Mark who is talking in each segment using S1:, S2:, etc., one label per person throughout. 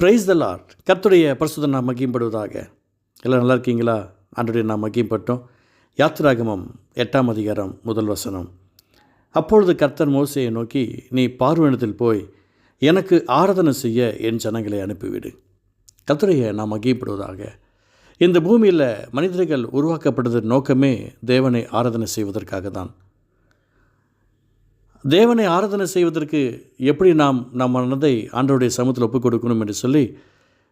S1: Praise the Lord கர்த்துடைய பரிசுத்த நாம் மகிம்படுவதாக எல்லாம் நல்லா இருக்கீங்களா? ஆண்டுடைய நாம் மகிம்பட்டோம் யாத்திராகமம் எட்டாம் அதிகாரம் முதல் வசனம். அப்பொழுது கர்த்தர் மோசையை நோக்கி நீ பார்வனத்தில் போய் எனக்கு ஆராதனை செய்ய என் ஜனங்களை அனுப்பிவிடு. கர்த்தரையை நாம் மகிப்படுவதாக இந்த பூமியில் மனிதர்கள் உருவாக்கப்பட்டது நோக்கமே தேவனை ஆராதனை செய்வதற்காக தான் தேவனை ஆராதனை செய்வதற்கு எப்படி நாம் நம் மனதை ஆண்டோடைய சமூகத்தில் ஒப்புக் கொடுக்கணும் என்று சொல்லி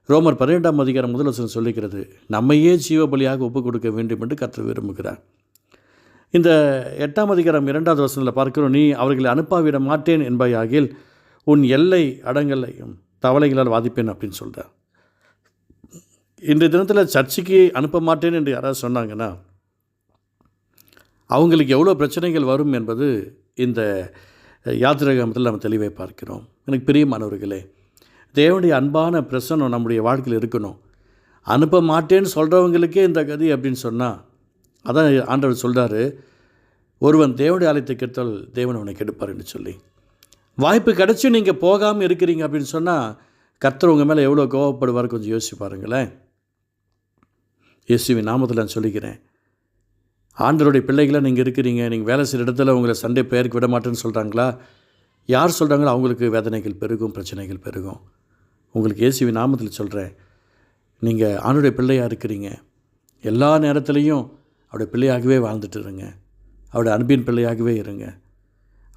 S1: ரோமர் பன்னிரெண்டாம் அதிகாரம் முதல் வசனம் சொல்லிக்கிறது நம்மையே ஜீவ பலியாக ஒப்புக் கொடுக்க வேண்டும் என்று கற்று விரும்புகிறார். இந்த எட்டாம் அதிகாரம் இரண்டாவது வசனத்தில் பார்க்கிறோம் நீ அவர்களை அனுப்பாவிட மாட்டேன் என்பாயாகில் உன் எல்லை அடங்கலையும் தவளைகளால் வாதிப்பேன் அப்படின்னு சொல்கிறார் இன்றைய தினத்தில் சர்ச்சைக்கு அனுப்ப மாட்டேன் என்று யாராவது சொன்னாங்கன்னா அவங்களுக்கு எவ்வளோ பிரச்சனைகள் வரும் என்பது இந்த யாத்திரகமத்தில் நம்ம தெளிவை பார்க்கிறோம். எனக்கு பிரியமானவர்களே தேவனுடைய அன்பான பிரசனம் நம்முடைய வாழ்க்கையில் இருக்கணும். அனுப்ப மாட்டேன்னு சொல்கிறவங்களுக்கே இந்த கதி அப்படின்னு சொன்னால் அதான் ஆண்டவர் சொல்கிறாரு ஒருவன் தேவனுடைய ஆலயத்தை கெடுத்தால் தேவன் உனக்கு கெடுப்பார் சொல்லி. வாய்ப்பு கிடச்சி நீங்கள் போகாமல் இருக்கிறீங்க அப்படின்னு சொன்னால் கர்த்தர் உங்கள் மேலே எவ்வளோ கோவப்படுவார் கொஞ்சம் யோசிச்சு பாருங்களேன். இயேசுவின் நாமத்தில் நான் சொல்லிக்கிறேன். ஆண்டருடைய பிள்ளைகளாக நீங்கள் இருக்கிறீங்க நீங்கள் வேலை செய்கிற இடத்துல உங்களை சண்டை பெயருக்கு விட மாட்டேன்னு சொல்கிறாங்களா யார் சொல்கிறாங்களோ அவங்களுக்கு வேதனைகள் பெருகும் பிரச்சனைகள் பெருகும். உங்களுக்கு இயேசுவி நாமத்தில் சொல்கிறேன் நீங்கள் ஆணுடைய பிள்ளையாக இருக்கிறீங்க. எல்லா நேரத்துலையும் அவருடைய பிள்ளையாகவே வாழ்ந்துட்டு இருங்க. அவருடைய அன்பின் பிள்ளையாகவே இருங்க.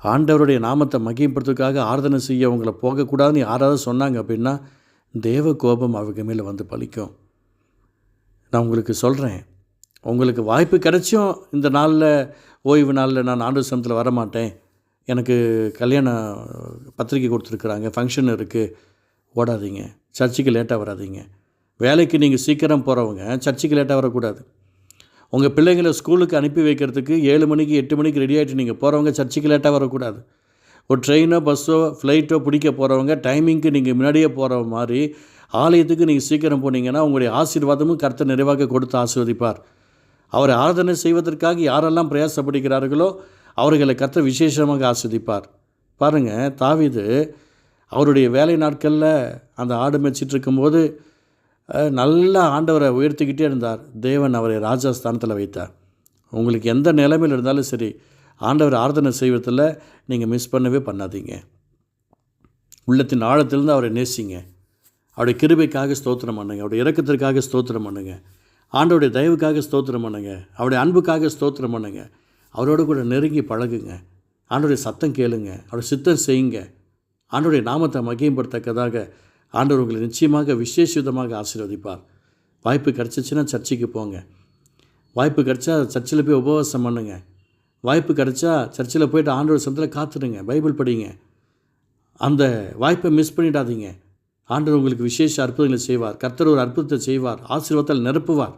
S1: ஆண்டவருடைய நாமத்தை மகிமைப்படுத்துறதுக்காக ஆராதனை செய்ய உங்களை போகக்கூடாதுன்னு யாராவது சொன்னாங்க அப்படின்னா தேவ கோபம் அவங்க மேலே வந்து பலிக்கும். நான் உங்களுக்கு சொல்கிறேன் உங்களுக்கு வாய்ப்பு கிடைச்சும் இந்த நாளில் ஓய்வு நாளில் நான் ஆண்டு சமத்தில் வரமாட்டேன். எனக்கு கல்யாண பத்திரிக்கை கொடுத்துருக்குறாங்க ஃபங்க்ஷன் இருக்குது ஓடாதீங்க. சர்ச்சுக்கு லேட்டாக வராதிங்க. வேலைக்கு நீங்கள் சீக்கிரம் போகிறவங்க சர்ச்சுக்கு லேட்டாக வரக்கூடாது. உங்கள் பிள்ளைங்களை ஸ்கூலுக்கு அனுப்பி வைக்கிறதுக்கு ஏழு மணிக்கு எட்டு மணிக்கு ரெடி ஆகிட்டு நீங்கள் போகிறவங்க சர்ச்சுக்கு லேட்டாக வரக்கூடாது. ஒரு ட்ரெயினோ பஸ்ஸோ ஃப்ளைட்டோ பிடிக்க போகிறவங்க டைமிங்க்கு நீங்கள் முன்னாடியே போகிற மாதிரி ஆலயத்துக்கு நீங்கள் சீக்கிரம் போனீங்கன்னா உங்களுடைய ஆசீர்வாதமும் கருத்தை நிறைவாக கொடுத்து ஆசீர்வதிப்பார். அவரை ஆராதனை செய்வதற்காக யாரெல்லாம் பிரயாசப்படுகிறார்களோ அவர்களை கத்த விசேஷமாக ஆஸ்வதிப்பார் பாருங்கள் தாவிது அவருடைய வேலை நாட்களில் அந்த ஆடு மேய்ச்சிட்ருக்கும் போது நல்லா ஆண்டவரை உயர்த்திக்கிட்டே இருந்தார். தேவன் அவரை ராஜஸ்தானத்தில் வைத்தார். உங்களுக்கு எந்த நிலைமையில் இருந்தாலும் சரி ஆண்டவர் ஆராதனை செய்வதில் நீங்கள் மிஸ் பண்ணவே பண்ணாதீங்க. உள்ளத்தின் ஆழத்திலிருந்து அவரை நேசிங்க. அவருடைய கிருபைக்காக ஸ்தோத்திரம் பண்ணுங்கள் அவருடைய இறக்கத்திற்காக ஸ்தோத்திரம் பண்ணுங்க. ஆண்டோடைய தயவுக்காக ஸ்தோத்திரம் பண்ணுங்க. அவருடைய அன்புக்காக ஸ்தோத்திரம் பண்ணுங்க. அவரோட கூட நெருங்கி பழகுங்க. ஆண்டோடைய சத்தம் கேளுங்க. அவருடைய சித்தம் செய்யுங்க. ஆண்டோடைய நாமத்தை மகிம்படுத்தக்கதாக ஆண்டவர் உங்களை நிச்சயமாக விசேஷிதமாக ஆசீர்வதிப்பார். வாய்ப்பு கிடச்சிச்சின்னா சர்ச்சுக்கு போங்க. வாய்ப்பு கிடச்சா சர்ச்சில் போய் உபவாசம் பண்ணுங்க. வாய்ப்பு கிடச்சா சர்ச்சில் போயிட்டு ஆண்டோட சந்தில் காத்துடுங்க. பைபிள் படிங்க. அந்த வாய்ப்பை மிஸ் பண்ணிடாதீங்க. ஆண்டவர் உங்களுக்கு விசேஷ அற்புதங்களை செய்வார். கர்த்தர் ஒரு அற்புதத்தை செய்வார். ஆசீர்வாதத்தால் நிரப்புவார்.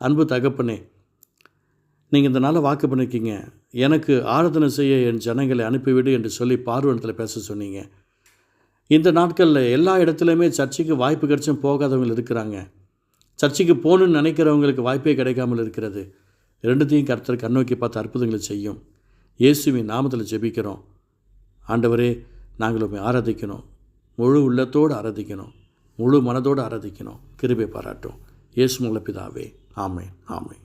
S1: அன்பு தகப்பனே நீங்கள் இந்த நாளை வாக்கு பண்ணிருக்கீங்க. எனக்கு ஆராதனை செய்ய என் ஜனங்களை அனுப்பிவிடு என்று சொல்லி பார்வனத்தில் பேச சொன்னீங்க. இந்த நாட்களில் எல்லா இடத்துலையுமே சர்ச்சைக்கு வாய்ப்பு கிடைச்சும் போகாதவங்க இருக்கிறாங்க. சர்ச்சைக்கு போகணுன்னு நினைக்கிறவங்களுக்கு வாய்ப்பே கிடைக்காமல் இருக்கிறது. ரெண்டுத்தையும் கர்த்தர் கண்ணோக்கி பார்த்து அற்புதங்களை செய்யும். இயேசுவின் நாமத்தில் ஜெபிக்கிறோம். ஆண்டவரே நாங்கள் உண்மை ஆராதிக்கணும் முழு உள்ளத்தோடு ஆராதிக்கணும். முழு மனதோடு ஆராதிக்கணும். கிருபை பாராட்டும். இயேசு பிதாவே. ஆமை ஆமை